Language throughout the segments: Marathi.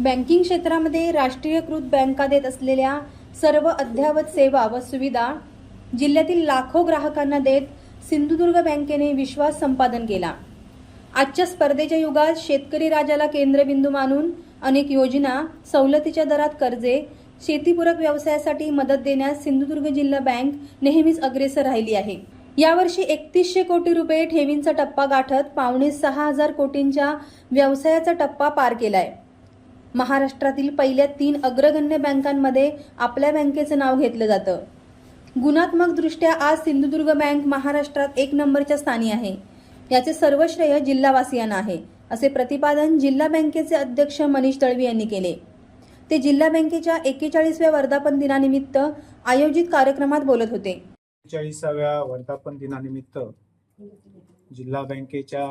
बँकिंग क्षेत्रामध्ये राष्ट्रीयकृत बँका देत असलेल्या सर्व अद्ययावत सेवा व सुविधा जिल्ह्यातील लाखो ग्राहकांना देत सिंधुदुर्ग बँकेने विश्वास संपादन केला. आजच्या स्पर्धेच्या युगात शेतकरी राजाला केंद्रबिंदू मानून अनेक योजना सवलतीच्या दरात कर्जे शेतीपूरक व्यवसायासाठी मदत देण्यास सिंधुदुर्ग जिल्हा बँक नेहमीच अग्रेसर राहिली आहे. यावर्षी एकतीसशे कोटी रुपये ठेवींचा टप्पा गाठत पावणे सहा हजार कोटींच्या व्यवसायाचा टप्पा पार केलाय. महाराष्ट्रातील पहिल्या तीन अग्रगण्य बँकांमध्ये आपल्या बँकेचं नाव घेतलं जातं. गुणात्मकदृष्ट्या आज सिंधुदुर्ग बँक महाराष्ट्रात एक नंबरच्या स्थानी आहे. याचे सर्व श्रेय जिल्हावासियांना आहे असे प्रतिपादन जिल्हा बँकेचे अध्यक्ष मनीष दळवी यांनी केले. ते जिल्हा बँकेच्या एकेचाळीसव्या वर्धापन दिनानिमित्त आयोजित कार्यक्रमात बोलत होते. चाळीसाव्या वर्धापन दिनानिमित्त जिल्हा बँकेच्या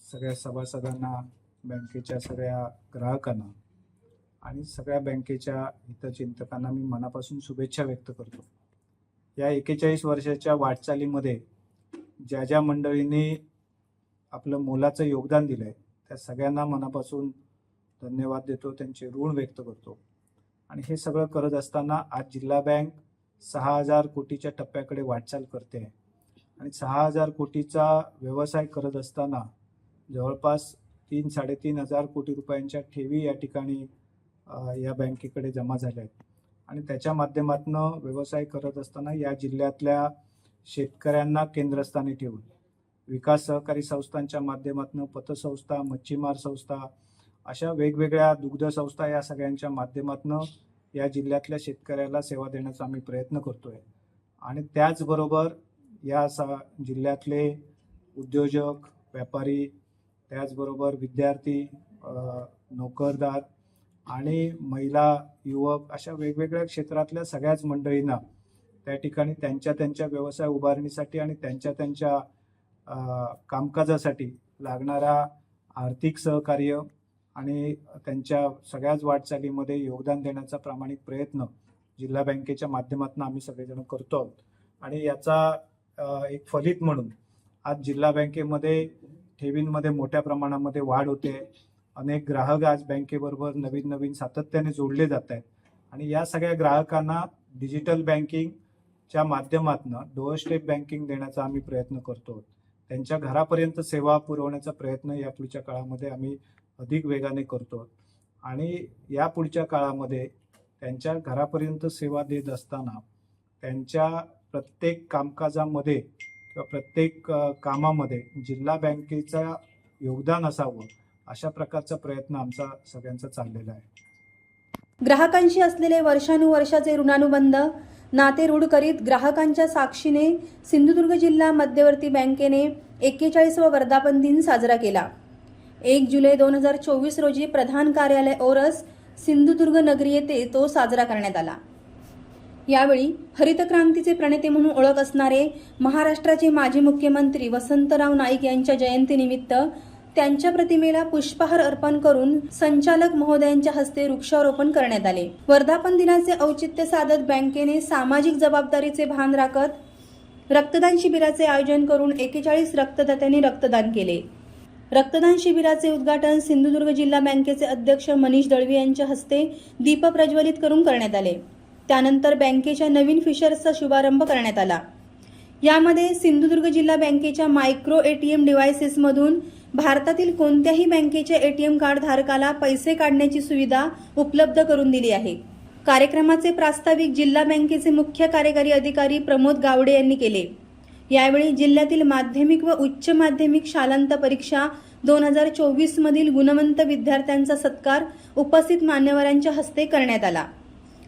सगळ्या सभासदांना बँकेच्या सगळ्या ग्राहकांना आणि सगळ्या बँकेच्या हितचिंतकांना मी मनापासून शुभेच्छा व्यक्त करतो. या एकेचाळीस वर्षाच्या वाटचालीमध्ये ज्या ज्या मंडळींनी आपलं मोलाचं योगदान दिलं आहे त्या सगळ्यांना मनापासून धन्यवाद देतो त्यांचे ऋण व्यक्त करतो. आणि हे सगळं करत असताना आज जिल्हा बँक सहा हजार कोटीच्या टप्प्याकडे वाटचाल करते. आहे आणि सहा हजार कोटीचा व्यवसाय करत असताना जवळपास तीन साडेतीन हजार कोटी रुपयांच्या ठेवी या ठिकाणी या बँकेकडे जमा झाल्या आहेत. आणि त्याच्या माध्यमातून व्यवसाय करत असताना या जिल्ह्यातल्या शेतकऱ्यांना केंद्रस्थानी ठेवून विकास सहकारी संस्थांच्या माध्यमातून पतसंस्था मच्छीमार संस्था अशा वेगवेगळ्या दुग्ध संस्था या सगळ्यांच्या माध्यमातून या जिल्ह्यातल्या शेतकऱ्याला सेवा देण्याचा आम्ही प्रयत्न करतोय. आणि त्याचबरोबर या सा जिल्ह्यातले उद्योजक व्यापारी त्याचबरोबर विद्यार्थी नोकरदार आणि महिला युवक अशा वेगवेगळ्या क्षेत्रातल्या सगळ्याच मंडळींना त्या ठिकाणी त्यांच्या त्यांच्या व्यवसाय उभारणीसाठी आणि त्यांच्या त्यांच्या कामकाजासाठी लागणारा आर्थिक सहकार्य आणि त्यांच्या सगळ्याच वाटचालीमध्ये योगदान देण्याचा प्रामाणिक प्रयत्न जिल्हा बँकेच्या माध्यमातून आम्ही सगळेजण करतो आहोत. आणि याचा एक फलित म्हणून आज जिल्हा बँकेमध्ये ठेवींमध्ये मोठ्या प्रमाणामध्ये वाढ होते. अनेक ग्राहक आज बँकेबरोबर नवीन नवीन सातत्याने जोडले जात आहेत. आणि या सगळ्या ग्राहकांना डिजिटल बँकिंगच्या माध्यमातून डोअर स्टेप बँकिंग देण्याचा आम्ही प्रयत्न करतो. त्यांच्या घरापर्यंत सेवा पुरवण्याचा प्रयत्न या पुढच्या काळामध्ये आम्ही अधिक वेगाने करतो. आणि या पुढच्या काळामध्ये त्यांच्या घरापर्यंत सेवा देत असताना त्यांच्या प्रत्येक कामकाजामध्ये किंवा प्रत्येक कामामध्ये जिल्हा बँकेचा योगदान असावं अशा प्रकारचा प्रयत्न आमचा सगळ्यांचा चाललेला आहे. ग्राहकांशी असलेले वर्षानुवर्षाचे ऋणानुबंध नाते रूढ करीत ग्राहकांच्या साक्षीने सिंधुदुर्ग जिल्हा मध्यवर्ती बँकेने एक्केचाळीसवा वर्धापन दिन साजरा केला. एक जुलै दोन हजार चोवीस रोजी प्रधान कार्यालय ओरस सिंधुदुर्ग नगरी येथे तो साजरा करण्यात आला. यावेळी हरित क्रांतीचे प्रणेते म्हणून ओळख असणारे महाराष्ट्राचे माजी मुख्यमंत्री वसंतराव नाईक यांच्या जयंतीनिमित्त त्यांच्या प्रतिमेला पुष्पहार अर्पण करून संचालक महोदयांच्या हस्ते वृक्षारोपण करण्यात आले. वर्धापन दिनाचे औचित्य साधत बँकेने सामाजिक जबाबदारीचे भान राखत रक्तदान शिबिराचे आयोजन करून एकेचाळीस रक्तदात्यांनी रक्तदान केले. रक्तदान शिबिराचे उद्घाटन सिंधुदुर्ग जिल्हा बँकेचे अध्यक्ष मनीष दळवी यांच्या हस्ते दीप प्रज्वलित करून करण्यात आले. त्यानंतर बँकेच्या नवीन फिशर्सचा शुभारंभ करण्यात आला. यामध्ये सिंधुदुर्ग जिल्हा बँकेच्या मायक्रो एटीएम डिव्हायसेसमधून भारतातील कोणत्याही बँकेच्या एटीएम कार्ड धारकाला पैसे काढण्याची सुविधा उपलब्ध करून दिली आहे. कार्यक्रमाचे प्रास्ताविक जिल्हा बँकेचे मुख्य कार्यकारी अधिकारी प्रमोद गावडे यांनी केले. यावेळी जिल्ह्यातील माध्यमिक व उच्च माध्यमिक शालांत परीक्षा दोन हजार चोवीस मधील गुणवंत विद्यार्थ्यांचा सत्कार उपस्थित मान्यवरांच्या हस्ते करण्यात आला.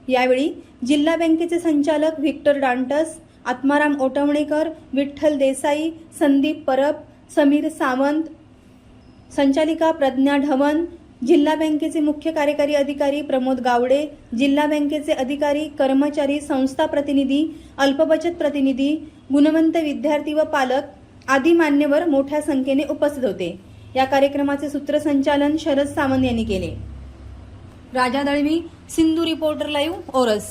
यावेळी जिल्हा बँकेचे संचालक व्हिक्टर डांटस आत्माराम ओटवणेकर विठ्ठल देसाई संदीप परब समीर सावंत संचालिका प्रज्ञा ढवण जिल्हा बँकेचे मुख्य कार्यकारी अधिकारी प्रमोद गावडे जिल्हा बँकेचे अधिकारी कर्मचारी संस्था प्रतिनिधी अल्पबचत प्रतिनिधी गुणवंत विद्यार्थी व पालक आदी मान्यवर मोठ्या संख्येने उपस्थित होते. या कार्यक्रमाचे सूत्रसंचालन शरद सावंत यांनी केले. Raja Dalvi Sindhu reporter live Oras.